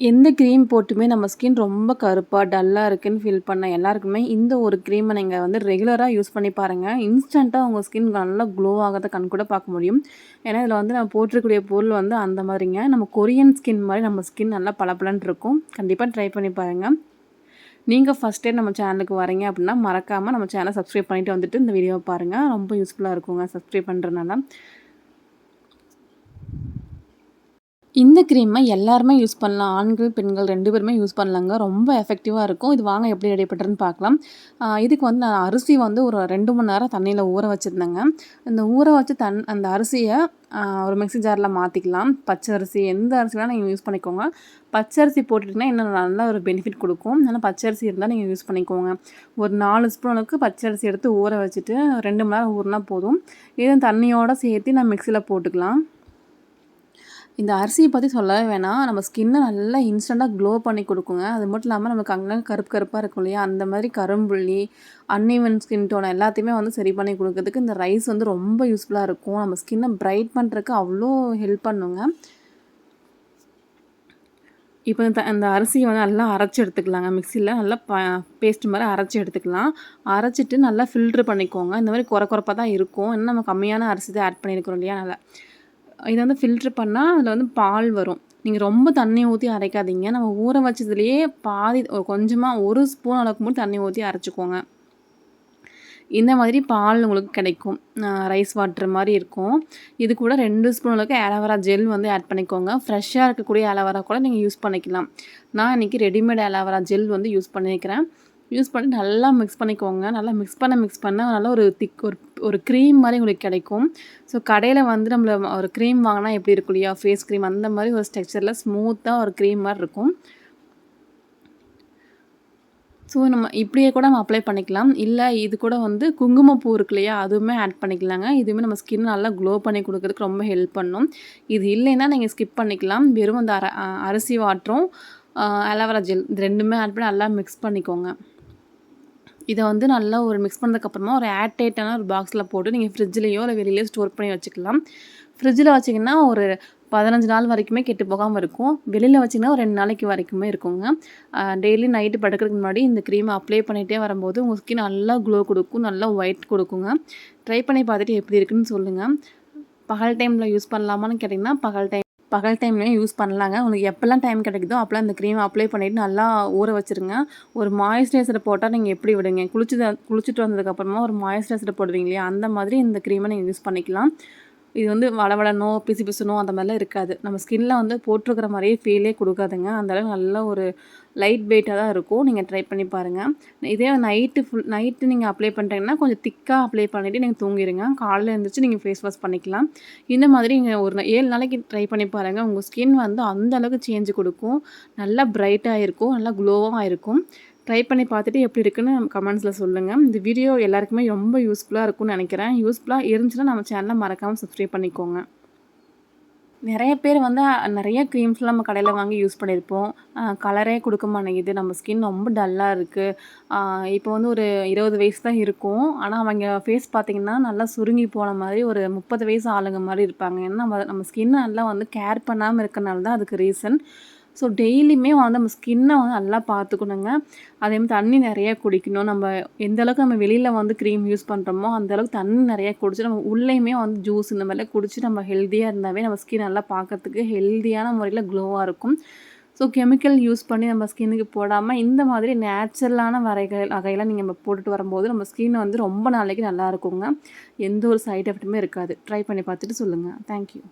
எந்த க்ரீம் போட்டுமே நம்ம ஸ்கின் ரொம்ப கருப்பாக டல்லாக இருக்குதுன்னு ஃபீல் பண்ண எல்லாருக்குமே இந்த ஒரு க்ரீமை நீங்கள் வந்து ரெகுலராக யூஸ் பண்ணி பாருங்கள் இன்ஸ்டண்ட்டாக உங்கள் ஸ்கின் நல்லா க்ளோ ஆகிறத கண் கூட பார்க்க முடியும். ஏன்னா இதில் வந்து நம்ம போட்டிருக்கக்கூடிய பொருள் வந்து அந்த மாதிரிங்க. நம்ம கொரியன் ஸ்கின் மாதிரி நம்ம ஸ்கின் நல்லா பளபளன்னு இருக்கும். கண்டிப்பாக ட்ரை பண்ணி பாருங்கள் நீங்கள் ஃபஸ்ட் டைம் நம்ம சேனலுக்கு வரீங்க அப்படின்னா மறக்காமல் நம்ம சேனலை சப்ஸ்கிரைப் பண்ணிவிட்டு வந்துட்டு இந்த வீடியோவை பாருங்கள் ரொம்ப யூஸ்ஃபுல்லாக இருக்குங்க சப்ஸ்கிரைப் பண்ணுறதுனால இந்த க்ரீமை எல்லாருமே யூஸ் பண்ணலாம். ஆண்கள் பெண்கள் ரெண்டு பேருமே யூஸ் பண்ணலாங்க. ரொம்ப எஃபெக்டிவாக இருக்கும். இது வாங்க எப்படி ரெடி பார்க்கலாம். இதுக்கு வந்து நான் அரிசி வந்து ஒரு ரெண்டு மணி நேரம் தண்ணியில் ஊற வச்சுருந்தேங்க. அந்த ஊற வச்சு தன் அந்த அரிசியை ஒரு மிக்சி ஜாரில் மாற்றிக்கலாம் பச்சை அரிசி எந்த அரிசினா நீங்கள் யூஸ் பண்ணிக்கோங்க. பச்சரிசி போட்டுட்டிங்கன்னா இன்னும் நல்ல ஒரு பெனிஃபிட் கொடுக்கும். அதனால் பச்சரிசி இருந்தால் நீங்கள் யூஸ் பண்ணிக்கோங்க. ஒரு நாலு ஸ்பூன் பச்சை பச்சரிசி எடுத்து ஊற வச்சுட்டு ரெண்டு மணி நேரம் ஊறினா போதும். இது தண்ணியோடு சேர்த்து நான் மிக்சியில் போட்டுக்கலாம். இந்த அரிசியை பற்றி சொல்லவே வேணாம். நம்ம ஸ்கின்னை நல்லா இன்ஸ்டண்ட்டாக க்ளோ பண்ணி கொடுக்குங்க. அது மட்டும் இல்லாமல் நமக்கு அங்கே கருப்பு கருப்பாக இருக்கும் இல்லையா? அந்த மாதிரி கரும்புள்ளி அன்இவன் ஸ்கின் டோன் எல்லாத்தையுமே வந்து சரி பண்ணி கொடுக்கறதுக்கு இந்த ரைஸ் வந்து ரொம்ப யூஸ்ஃபுல்லாக இருக்கும். நம்ம ஸ்கின்னை பிரைட் பண்ணுறதுக்கு அவ்வளோ ஹெல்ப் பண்ணுங்க. இப்போ இந்த அந்த அரிசியை வந்து நல்லா அரைச்சி எடுத்துக்கலாங்க. மிக்சியில் நல்லா ப பேஸ்ட் மாதிரி அரைச்சி எடுத்துக்கலாம். அரைச்சிட்டு நல்லா ஃபில்ட்ரு பண்ணிக்கோங்க. இந்த மாதிரி குறை குறைப்பாக தான் இருக்கும். இன்னும் நம்ம கம்மியான அரிசி தான் ஆட் பண்ணியிருக்கிறோம் இல்லையா? நல்லா இதை வந்து ஃபில்ட்ரு பண்ணால் அதில் வந்து பால் வரும். நீங்கள் ரொம்ப தண்ணி ஊற்றி அரைக்காதீங்க. நம்ம ஊற வச்சதுலேயே பாதி கொஞ்சமாக ஒரு ஸ்பூன் அளவுக்கு மட்டும் தண்ணி ஊற்றி அரைச்சிக்கோங்க. இந்த மாதிரி பால் உங்களுக்கு கிடைக்கும். ரைஸ் வாட்டர் மாதிரி இருக்கும். இது கூட ரெண்டு ஸ்பூன் அளவுக்கு ஆலோவேரா ஜெல் வந்து ஆட் பண்ணிக்கோங்க. ஃப்ரெஷ்ஷாக இருக்கக்கூடிய ஆலோவேரா கூட நீங்கள் யூஸ் பண்ணிக்கலாம். நான் இன்றைக்கி ரெடிமேட் ஆலோவேரா ஜெல் வந்து யூஸ் பண்ணியிருக்கிறேன் யூஸ் பண்ணி நல்லா மிக்ஸ் பண்ணிக்கோங்க. நல்லா மிக்ஸ் பண்ண மிக்ஸ் பண்ண நல்லா ஒரு திக் ஒரு ஒரு க்ரீம் மாதிரி உங்களுக்கு கிடைக்கும். ஸோ கடையில் வந்து நம்மள ஒரு க்ரீம் வாங்கினா எப்படி இருக்கும் இல்லையா? ஃபேஸ் க்ரீம் அந்த மாதிரி ஒரு ஸ்ட்ரக்சரில் ஸ்மூத்தாக ஒரு க்ரீம் மாதிரி இருக்கும். ஸோ நம்ம இப்படியே கூட நம்ம அப்ளை பண்ணிக்கலாம். இல்லை இது கூட வந்து குங்குமப்பூ இருக்கு இல்லையா? அதுவுமே ஆட் பண்ணிக்கலாங்க. இதுவுமே நம்ம ஸ்கின் நல்லா க்ளோ பண்ணி கொடுக்கறதுக்கு ரொம்ப ஹெல்ப் பண்ணும். இது இல்லைன்னா நீங்கள் ஸ்கிப் பண்ணிக்கலாம். வெறும் அந்த அரிசி வாட்டரும் அலோவேரா ஜெல் இது ரெண்டுமே ஆட் பண்ணி நல்லா மிக்ஸ் பண்ணிக்கோங்க. இதை வந்து நல்லா ஒரு மிக்ஸ் பண்ணதுக்கப்புறமா ஒரு ஏர்டைட்டான ஒரு பாக்ஸில் போட்டு நீங்கள் ஃப்ரிட்ஜ்லேயோ இல்லை வெளியிலையோ ஸ்டோர் பண்ணி வச்சுக்கலாம். ஃப்ரிட்ஜில் வச்சிங்கன்னா ஒரு பதினஞ்சு நாள் வரைக்குமே கெட்டு போகாமல் இருக்கும். வெளியில் வச்சிங்கன்னா ஒரு ரெண்டு நாளைக்கு வரைக்குமே இருக்குங்க. டெய்லி நைட்டு படுக்கிறதுக்கு முன்னாடி இந்த க்ரீமை அப்ளை பண்ணிகிட்டே வரும்போது உங்கள் ஸ்கின் நல்லா க்ளோ கொடுக்கும் நல்லா ஒயிட் கொடுக்குங்க. ட்ரை பண்ணி பார்த்துட்டு எப்படி இருக்குன்னு சொல்லுங்கள் பகல் டைமில் யூஸ் பண்ணலாமான்னு கேட்டிங்கன்னா பகல் டைம் பகல் டைம்லேயும் யூஸ் பண்ணலாங்க. உங்களுக்கு எப்போல்லாம் டைம் கிடைக்குதோ அப்போல்லாம் இந்த க்ரீம் அப்ளை பண்ணிவிட்டு நல்லா ஊற வச்சுருங்க. ஒரு மாய்ஸ்சரைசரை போட்டால் நீங்கள் எப்படி விடுங்க குளிச்சு குளிச்சுட்டு வந்ததுக்கப்புறமா ஒரு மாய்ஸ்சரைசரை போடுவீங்க இல்லையா? அந்த மாதிரி இந்த க்ரீமை நீங்கள் யூஸ் பண்ணிக்கலாம். இது வந்து வளவளனோ பிசு பிசுனோ அந்த மாதிரிலாம் இருக்காது. நம்ம ஸ்கின்ல வந்து போட்டிருக்கிற மாதிரியே ஃபீலே கொடுக்காதுங்க. அந்தளவுக்கு நல்ல ஒரு லைட் வெயிட்டாக தான் இருக்கும். நீங்கள் ட்ரை பண்ணி பாருங்கள் இதே நைட்டு ஃபுல் நைட்டு நீங்கள் அப்ளை பண்ணுறீங்கன்னா கொஞ்சம் திக்காக அப்ளை பண்ணிவிட்டு நீங்கள் தூங்கிடுங்க காலையில் எழுந்திரிச்சு நீங்கள் ஃபேஸ் வாஷ் பண்ணிக்கலாம். இந்த மாதிரி நீங்கள் ஒரு ஏழு நாளைக்கு ட்ரை பண்ணி பாருங்கள் உங்கள் ஸ்கின் வந்து அந்தளவுக்கு சேஞ்சு கொடுக்கும். நல்லா ப்ரைட்டாக இருக்கும். நல்லா க்ளோவாக இருக்கும். ட்ரை பண்ணி பார்த்துட்டு எப்படி இருக்குன்னு கமெண்ட்ஸில் சொல்லுங்கள் இந்த வீடியோ எல்லாருக்குமே ரொம்ப யூஸ்ஃபுல்லாக இருக்கும்னு நினைக்கிறேன். யூஸ்ஃபுல்லாக இருந்துச்சுன்னா நம்ம சேனலை மறக்காமல் சப்ஸ்கிரைப் பண்ணிக்கோங்க. நிறைய பேர் வந்து நிறைய க்ரீம்ஸ்லாம் நம்ம கடையில் வாங்கி யூஸ் பண்ணியிருப்போம். கலரே கொடுக்க மாட்டேங்குது. நம்ம ஸ்கின் ரொம்ப டல்லாக இருக்குது இப்போ வந்து ஒரு இருபது வயசு தான் இருக்கும். ஆனால் அவங்க ஃபேஸ் பார்த்திங்கன்னா நல்லா சுருங்கி போன மாதிரி ஒரு முப்பது வயசு ஆளுங்க மாதிரி இருப்பாங்க. ஏன்னா நம்ம நம்ம ஸ்கின்னை நல்லா வந்து கேர் பண்ணாமல் இருக்கனால தான் அதுக்கு ரீசன் ஸோ டெய்லியுமே வந்து நம்ம ஸ்கின்னை வந்து நல்லா பார்த்துக்கணுங்க. அதே மாதிரி தண்ணி நிறைய குடிக்கணும். நம்ம எந்த அளவுக்கு நம்ம வெளியில் வந்து க்ரீம் யூஸ் பண்ணுறோமோ அந்தளவுக்கு தண்ணி நிறைய குடிச்சு நம்ம உள்ளேயுமே வந்து ஜூஸ் இந்த மாதிரிலாம் குடிச்சு நம்ம ஹெல்த்தியாக இருந்தாவே நம்ம ஸ்கின் நல்லா பார்க்கறதுக்கு ஹெல்த்தியான முறையில் க்ளோவாக இருக்கும். ஸோ கெமிக்கல் யூஸ் பண்ணி நம்ம ஸ்கின்னுக்கு போடாமல் இந்த மாதிரி நேச்சுரலான வரைகள் வகையில் நீங்கள் நம்ம போட்டுட்டு வரும்போது நம்ம ஸ்கின் வந்து ரொம்ப நாளைக்கு நல்லா இருக்குங்க. எந்த ஒரு சைட் எஃபெக்ட்டுமே இருக்காது. ட்ரை பண்ணி பார்த்துட்டு சொல்லுங்கள் தேங்க்யூ